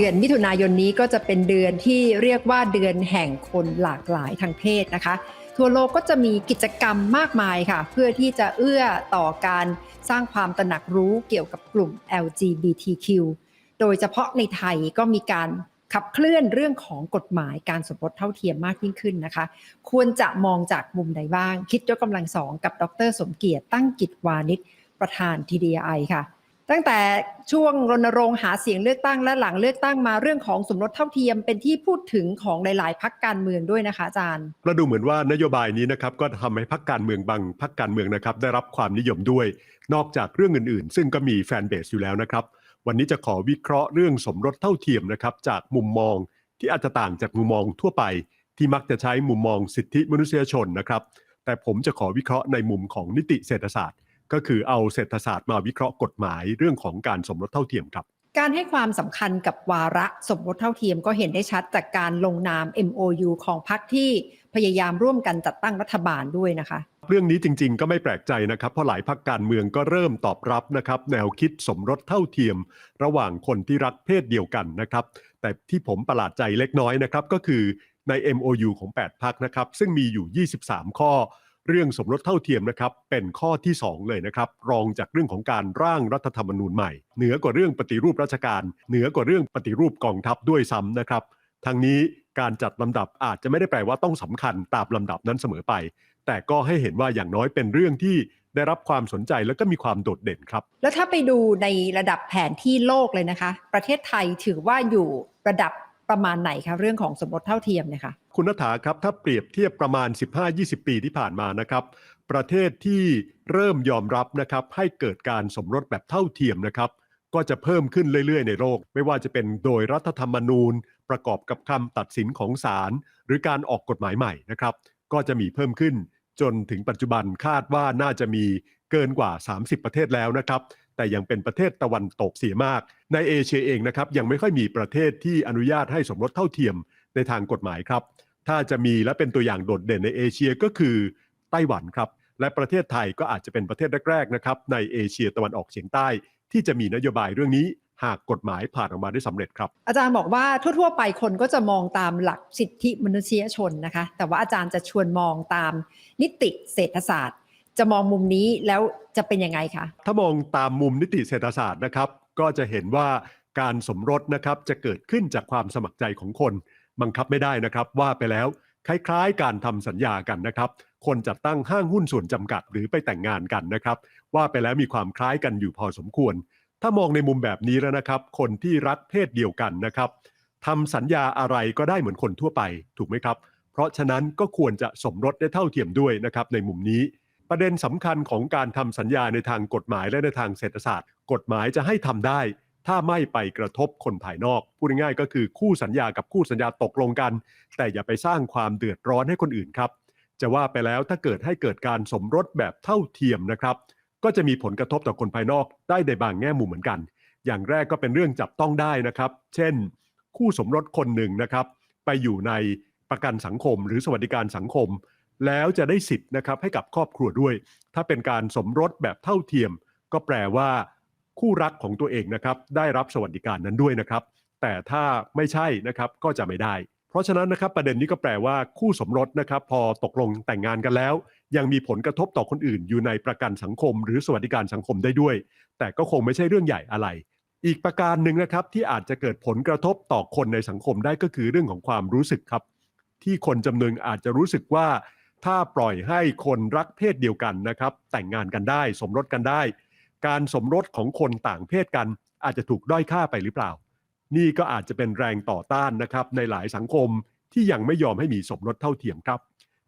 เดือนมิถุนายนนี้ก็จะเป็นเดือนที่เรียกว่าเดือนแห่งคนหลากหลายทางเพศนะคะ ทั่วโลกก็จะมีกิจกรรมมากมายค่ะ เพื่อที่จะเอื้อต่อการสร้างความตระหนักรู้เกี่ยวกับกลุ่ม LGBTQ โดยเฉพาะในไทยก็มีการขับเคลื่อนเรื่องของกฎหมายการสมรสเท่าเทียมมากยิ่งขึ้นนะคะ ควรจะมองจากมุมใดบ้าง คิดยกกำลังสองกับดร สมเกียรติตั้งกิจวานิชประธาน TDI ค่ะ ตั้งแต่ช่วงรณรงค์หาเสียงเลือกตั้งและหลังเลือกตั้งมาเรื่องของสมรสเท่าเทียมเป็นที่พูดถึงของหลาย ๆ พักการเมืองด้วยนะคะอาจารย์เราดูเหมือนว่านโยบายนี้นะครับก็ทำให้พักการเมืองบางพักการเมืองนะครับได้รับความนิยมด้วย นอกจากเรื่องอื่น ๆ ซึ่งก็มีแฟนเบสอยู่แล้วนะครับ วันนี้จะขอวิเคราะห์เรื่องสมรสเท่าเทียมนะครับจากมุมมองที่อาจจะต่างจากมุมมองทั่วไป ที่มักจะใช้มุมมองสิทธิมนุษยชนนะครับ แต่ผมจะขอวิเคราะห์ในมุมของนิติเศรษฐศาสตร์ ก็คือเอาเศรษฐศาสตร์มาวิเคราะห์กฎหมายเรื่องของการสมรสเท่าเทียมครับ การให้ความสำคัญกับวาระสมรสเท่าเทียมก็เห็นได้ชัดจากการลงนาม MOU ของพรรคที่พยายามร่วมกันจัดตั้งรัฐบาลด้วยนะคะเรื่องนี้จริงๆ ก็ไม่แปลกใจนะครับ เพราะหลายพักการเมืองก็เริ่มตอบรับนะครับ แนวคิดสมรสเท่าเทียม ระหว่างคนที่รักเพศเดียวกันนะครับ แต่ที่ผมประหลาดใจเล็กน้อยนะครับ ก็คือใน MOU ของ 8พักนะครับ ซึ่งมีอยู่ 23 ข้อ เรื่องสมรสเท่าเทียมนะครับ เป็นข้อที่ 2 เลยนะครับ รองจากเรื่องของการร่างรัฐธรรมนูญใหม่ เหนือกว่าเรื่องปฏิรูปราชการ เหนือกว่าเรื่องปฏิรูปกองทัพด้วยซ้ำนะครับทั้งนี้การจัดลำดับอาจจะไม่ได้แปลว่าต้องสำคัญตามลำดับนั้นเสมอไป แต่ก็ให้เห็นว่าอย่างน้อยเป็นเรื่องที่ได้รับความสนใจและก็มีความโดดเด่นครับ แล้วถ้าไปดูในระดับแผนที่โลกเลยนะคะ ประเทศไทยถือว่าอยู่ระดับ ประมาณไหนคะเรื่องของสมรสเท่าเทียมเนี่ยค่ะคุณนัฐาครับถ้าเปรียบเทียบประมาณ 15-20 ปีที่ผ่านมานะครับ ประเทศที่เริ่มยอมรับนะครับให้เกิดการสมรสแบบเท่าเทียมนะครับก็จะเพิ่มขึ้นเรื่อยๆ ในโลก ไม่ว่าจะเป็นโดยรัฐธรรมนูญ ประกอบกับคำตัดสินของศาลหรือการออกกฎหมายใหม่นะครับ ก็จะมีเพิ่มขึ้นจนถึงปัจจุบันคาดว่าน่าจะมีเกินกว่า 30 ประเทศแล้วนะครับ แต่ยังเป็นประเทศตะวันตกเสียมาก ในเอเชียเองนะครับยังไม่ค่อยมีประเทศที่อนุญาตให้สมรสเท่าเทียมในทางกฎหมายครับ ถ้าจะมีและเป็นตัวอย่างโดดเด่นในเอเชียก็คือไต้หวันครับ และประเทศไทยก็อาจจะเป็นประเทศแรกๆนะครับในเอเชียตะวันออกเฉียงใต้ ที่จะมีนโยบายเรื่องนี้หากกฎหมายผ่านออกมาได้สำเร็จครับ อาจารย์บอกว่าทั่ว ๆ ไปคนก็จะมองตามหลักสิทธิมนุษยชนนะคะ แต่ว่าอาจารย์จะชวนมองตามนิติเศรษฐศาสตร์ จะมองมุมนี้แล้วจะเป็นยังไงคะ ถ้ามองตามมุมนิติเศรษฐศาสตร์นะครับ ก็จะเห็นว่าการสมรสนะครับจะเกิดขึ้นจากความสมัครใจของคน บังคับไม่ได้นะครับว่าไปแล้วคล้ายๆ การทำสัญญากันนะครับ คนจัดตั้งห้างหุ้นส่วนจำกัดหรือไปแต่งงานกันนะครับ ว่าไปแล้วมีความคล้ายกันอยู่พอสมควร ถ้ามองในมุมแบบนี้แล้วนะครับ คนที่รักเพศเดียวกันนะครับทำสัญญาอะไรก็ได้เหมือนคนทั่วไปถูกไหมครับ เพราะฉะนั้นก็ควรจะสมรสได้เท่าเทียมด้วยนะครับในมุมนี้ ประเด็นสำคัญของการทำสัญญาในทางกฎหมายและในทางเศรษฐศาสตร์ กฎหมายจะให้ทำได้ ถ้าไม่ไปกระทบคนภายนอก พูดง่ายๆก็คือคู่สัญญากับคู่สัญญาตกลงกัน แต่อย่าไปสร้างความเดือดร้อนให้คนอื่นครับ จะว่าไปแล้วถ้าเกิดให้เกิดการสมรสแบบเท่าเทียมนะครับ ก็จะมีผลกระทบต่อคนภายนอกได้ในบางแง่มุมเหมือนกัน อย่างแรกก็เป็นเรื่องจับต้องได้นะครับ เช่น คู่สมรสคนหนึ่งนะครับ ไปอยู่ในประกันสังคมหรือสวัสดิการสังคม แล้วจะได้สิทธิ์นะครับให้กับครอบครัวด้วย ถ้าเป็นการสมรสแบบเท่าเทียม ก็แปลว่าคู่รักของตัวเองนะครับได้รับสวัสดิการนั้นด้วยนะครับ แต่ถ้าไม่ใช่นะครับก็จะไม่ได้ เพราะฉะนั้นนะครับประเด็นนี้ก็แปลว่าคู่สมรสนะครับพอตกลงแต่งงานกันแล้ว ยังมีผลกระทบต่อคนอื่น อยู่ในประกันสังคม หรือสวัสดิการสังคมได้ด้วย แต่ก็คงไม่ใช่เรื่องใหญ่อะไรอีกประการหนึ่งนะครับที่อาจจะเกิดผลกระทบต่อคนในสังคมได้ก็คือเรื่องของความรู้สึกครับ ที่คนจำนวนอาจจะรู้สึกว่า ถ้าปล่อยให้คนรักเพศเดียวกันนะครับ แต่งงานกันได้ สมรสกันได้ การสมรสของคนต่างเพศกัน อาจจะถูกด้อยค่าไปหรือเปล่า นี่ก็อาจจะเป็นแรงต่อต้านนะครับ ในหลายสังคมที่ยังไม่ยอมให้มีสมรสเท่าเทียมครับ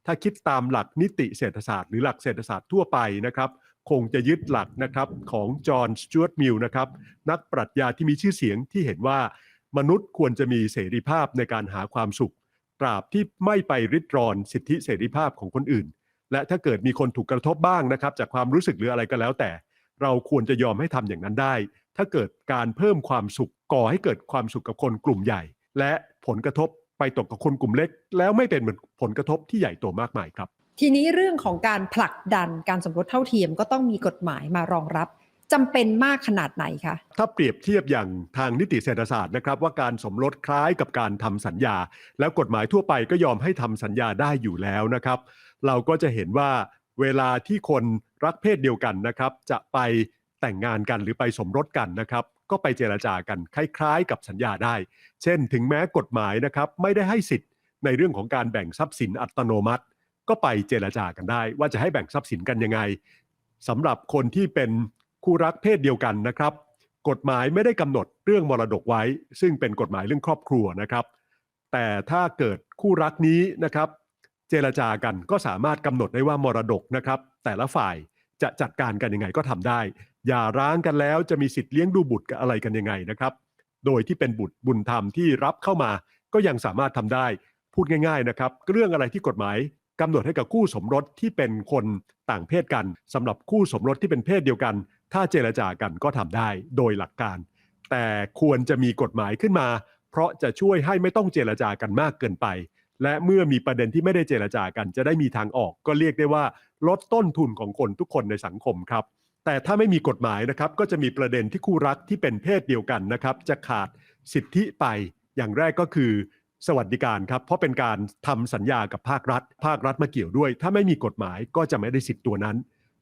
ถ้าคิดตามหลักนิติเศรษฐศาสตร์หรือหลักเศรษฐศาสตร์ทั่วไปนะครับคงจะยึดหลักนะครับของจอห์นสจวตมิลนะครับนักปรัชญาที่มีชื่อเสียงที่เห็นว่ามนุษย์ควรจะมีเสรีภาพในการหาความสุข ตราบที่ไม่ไปริดรอนสิทธิเสรีภาพของคนอื่น และถ้าเกิดมีคนถูกกระทบบ้างนะครับ จากความรู้สึกหรืออะไรก็แล้วแต่ เราควรจะยอมให้ทำอย่างนั้นได้ ถ้าเกิดการเพิ่มความสุขก่อให้เกิดความสุขกับคนกลุ่มใหญ่ และผลกระทบไปตกกับคนกลุ่มเล็ก แล้วไม่เป็นเหมือนผลกระทบที่ใหญ่โตมากมายครับทีนี้เรื่องของการผลักดันการสมรสเท่าเทียมก็ต้องมีกฎหมายมารองรับ จำเป็นมากขนาดไหนคะ ถ้าเปรียบเทียบอย่างทางนิติเศรษฐศาสตร์นะครับ ว่าการสมรสคล้ายกับการทำสัญญา แล้วกฎหมายทั่วไปก็ยอมให้ทำสัญญาได้อยู่แล้วนะครับ เราก็จะเห็นว่าเวลาที่คนรักเพศเดียวกันนะครับ จะไปแต่งงานกันหรือไปสมรสกันนะครับ ก็ไปเจรจากันคล้ายๆ กับสัญญาได้ เช่น ถึงแม้กฎหมายนะครับไม่ได้ให้สิทธิ์ในเรื่องของการแบ่งทรัพย์สินอัตโนมัติ ก็ไปเจรจากันได้ ว่าจะให้แบ่งทรัพย์สินกันยังไงสำหรับคนที่เป็น คู่รักเพศเดียวกันนะครับ กฎหมายไม่ได้กำหนดเรื่องมรดกไว้ ซึ่งเป็นกฎหมายเรื่องครอบครัวนะครับ แต่ถ้าเกิดคู่รักนี้นะครับ เจรจากันก็สามารถกำหนดได้ว่ามรดกนะครับ แต่ละฝ่ายจะจัดการกันยังไงก็ทำได้ อย่าร้างกันแล้วจะมีสิทธิ์เลี้ยงดูบุตรกับอะไรกันยังไงนะครับ โดยที่เป็นบุตรบุญธรรมที่รับเข้ามาก็ยังสามารถทำได้ พูดง่ายๆนะครับ เรื่องอะไรที่กฎหมายกำหนดให้กับคู่สมรสที่เป็นคนต่างเพศกันสำหรับคู่สมรสที่เป็นเพศเดียวกัน ถ้าเจรจากันก็ทำได้โดยหลักการ แต่ควรจะมีกฎหมายขึ้นมา เพราะจะช่วยให้ไม่ต้องเจรจากันมากเกินไป และเมื่อมีประเด็นที่ไม่ได้เจรจากัน จะได้มีทางออก ก็เรียกได้ว่า ลดต้นทุนของคนทุกคนในสังคมครับ แต่ถ้าไม่มีกฎหมายนะครับ ก็จะมีประเด็นที่คู่รักที่เป็นเพศเดียวกันนะครับ จะขาดสิทธิไป อย่างแรกก็คือสวัสดิการครับ เพราะเป็นการทำสัญญากับภาครัฐ ภาครัฐมาเกี่ยวด้วย ถ้าไม่มีกฎหมายก็จะไม่ได้สิทธิ์ตัวนั้น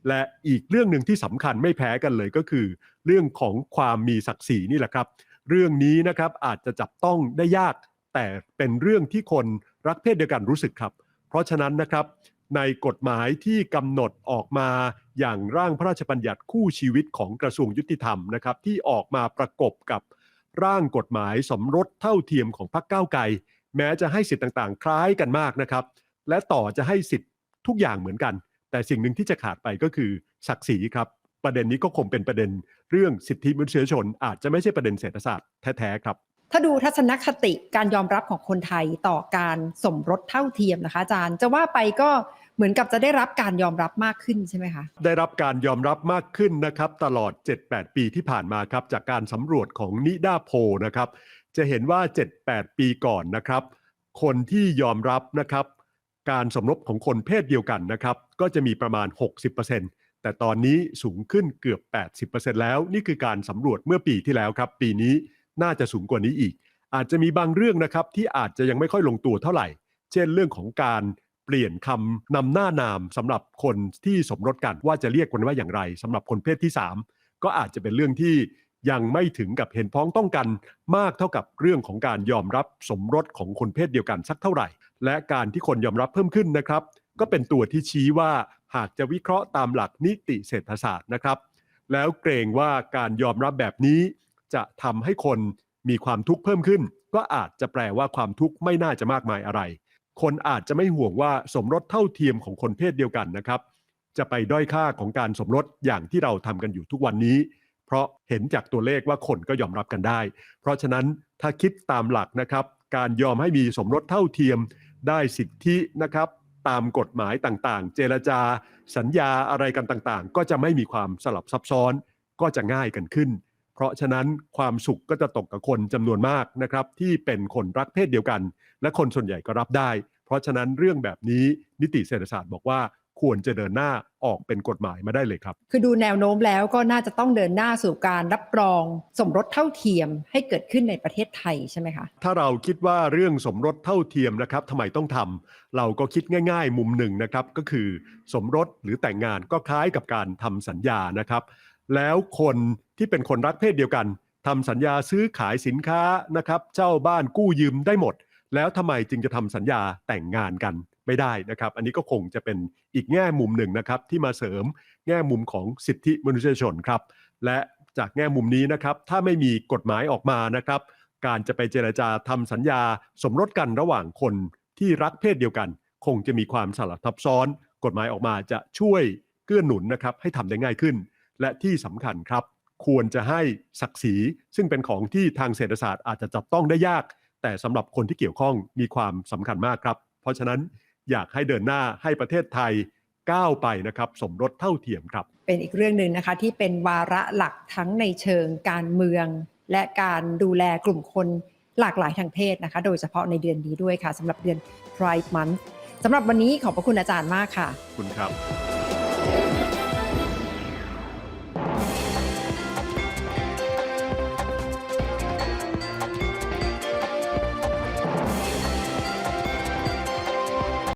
และอีกเรื่องหนึ่งที่สำคัญไม่แพ้กันเลยก็คือ เรื่องของความมีศักดิ์ศรีนี่แหละครับ เรื่องนี้นะครับอาจจะจับต้องได้ยาก แต่เป็นเรื่องที่คนรักเพศเดียวกันรู้สึกครับ เพราะฉะนั้นนะครับ ในกฎหมายที่กำหนดออกมาอย่างร่างพระราชบัญญัติคู่ชีวิตของกระทรวงยุติธรรมนะครับ ที่ออกมาประกบกับร่างกฎหมายสมรสเท่าเทียมของพรรคก้าวไกลแม้จะให้สิทธิ์ต่างๆ คล้ายกันมากนะครับ และต่อจะให้สิทธิ์ทุกอย่างเหมือนกัน แต่สิ่งหนึ่งที่จะขาดไปก็คือศักดิ์ศรีครับ ประเด็นนี้ก็คงเป็นประเด็นเรื่องสิทธิมนุษยชน อาจจะไม่ใช่ประเด็นเศรษฐศาสตร์แท้ๆครับ ถ้าดูทัศนคติการยอมรับของคนไทยต่อการสมรสเท่าเทียมนะคะอาจารย์ จะว่าไปก็เหมือนกับจะได้รับการยอมรับมากขึ้นใช่ไหมคะ ได้รับการยอมรับมากขึ้นนะครับตลอด 7-8 ปีที่ผ่านมาครับจากการสำรวจของนิดาโพลนะครับจะเห็นว่า 7-8 ปีก่อนนะครับ คนที่ยอมรับนะครับ การสมรสของคนเพศเดียวกันนะครับ ก็จะมีประมาณ 60%แต่ตอนนี้สูงขึ้นเกือบ 80%แล้ว นี่คือการสำรวจเมื่อปีที่แล้วครับ ปีนี้น่าจะสูงกว่านี้อีก อาจจะมีบางเรื่องนะครับที่อาจจะยังไม่ค่อยลงตัวเท่าไหร่ เช่นเรื่องของการเปลี่ยนคำนำหน้านามสำหรับคนที่สมรสกันว่าจะเรียกกันว่าอย่างไรสำหรับคนเพศที่ 3 ก็อาจจะเป็นเรื่องที่ ยังไม่ถึงกับเห็นพ้องต้องกันมากเท่ากับเรื่องของการยอมรับสมรสของคนเพศเดียวกันสักเท่าไหร่ และการที่คนยอมรับเพิ่มขึ้นนะครับ ก็เป็นตัวที่ชี้ว่าหากจะวิเคราะห์ตามหลักนิติเศรษฐศาสตร์นะครับ แล้วเกรงว่าการยอมรับแบบนี้จะทำให้คนมีความทุกข์เพิ่มขึ้น ก็อาจจะแปลว่าความทุกข์ไม่น่าจะมากมายอะไร คนอาจจะไม่ห่วงว่าสมรสเท่าเทียมของคนเพศเดียวกันนะครับ จะไปด้อยค่าของการสมรสอย่างที่เราทำกันอยู่ทุกวันนี้ เพราะเห็นจากตัวเลขว่าคนก็ยอมรับกันได้ เพราะฉะนั้นถ้าคิดตามหลักนะครับ การยอมให้มีสมรสเท่าเทียมได้สิทธินะครับตามกฎหมายต่างๆ เจรจา สัญญาอะไรกันต่างๆ ก็จะไม่มีความสลับซับซ้อนก็จะง่ายกันขึ้น เพราะฉะนั้นความสุขก็จะตกกับคนจำนวนมากนะครับที่เป็นคนรักเพศเดียวกัน และคนส่วนใหญ่ก็รับได้ เพราะฉะนั้นเรื่องแบบนี้นิติเศรษฐศาสตร์บอกว่า ควรจะเดินหน้าออกเป็นกฎหมายมาได้เลยครับ คือดูแนวโน้มแล้วก็น่าจะต้องเดินหน้าสู่การรับรองสมรสเท่าเทียมให้เกิดขึ้นในประเทศไทยใช่ไหมคะ ถ้าเราคิดว่าเรื่องสมรสเท่าเทียมนะครับทำไมต้องทำเราก็คิดง่าย ๆ มุมหนึ่งนะครับก็คือสมรสหรือแต่งงานก็คล้ายกับการทำสัญญานะครับ แล้วคนที่เป็นคนรักเพศเดียวกันทำสัญญาซื้อขายสินค้านะครับ เจ้าบ้านกู้ยืมได้หมด แล้วทำไมจึงจะทำสัญญาแต่งงานกัน ไม่ได้นะครับ อันนี้ก็คงจะเป็นอีกแง่มุมหนึ่งนะครับที่มาเสริมแง่มุมของสิทธิมนุษยชนครับและจากแง่มุมนี้นะครับถ้าไม่มีกฎหมายออกมานะครับ การจะไปเจรจาทำสัญญาสมรสกันระหว่างคนที่รักเพศเดียวกัน คงจะมีความสลับซับซ้อน กฎหมายออกมาจะช่วยเกื้อหนุนนะครับให้ทำได้ง่ายขึ้น และที่สำคัญครับ ควรจะให้ศักดิ์ศรีซึ่งเป็นของที่ทางเศรษฐศาสตร์อาจจะจับต้องได้ยาก แต่สำหรับคนที่เกี่ยวข้องมีความสำคัญมากครับ เพราะฉะนั้น อยากให้เดินหน้าให้ประเทศไทยก้าวไปนะครับสมรสเท่าเทียมครับ เป็นอีกเรื่องหนึ่งนะคะที่เป็นวาระหลักทั้งในเชิงการเมือง และการดูแลกลุ่มคนหลากหลายทางเพศนะคะ โดยเฉพาะในเดือนนี้ด้วยค่ะสำหรับเดือน Pride Month สำหรับวันนี้ขอบพระคุณอาจารย์มากค่ะ คุณครับ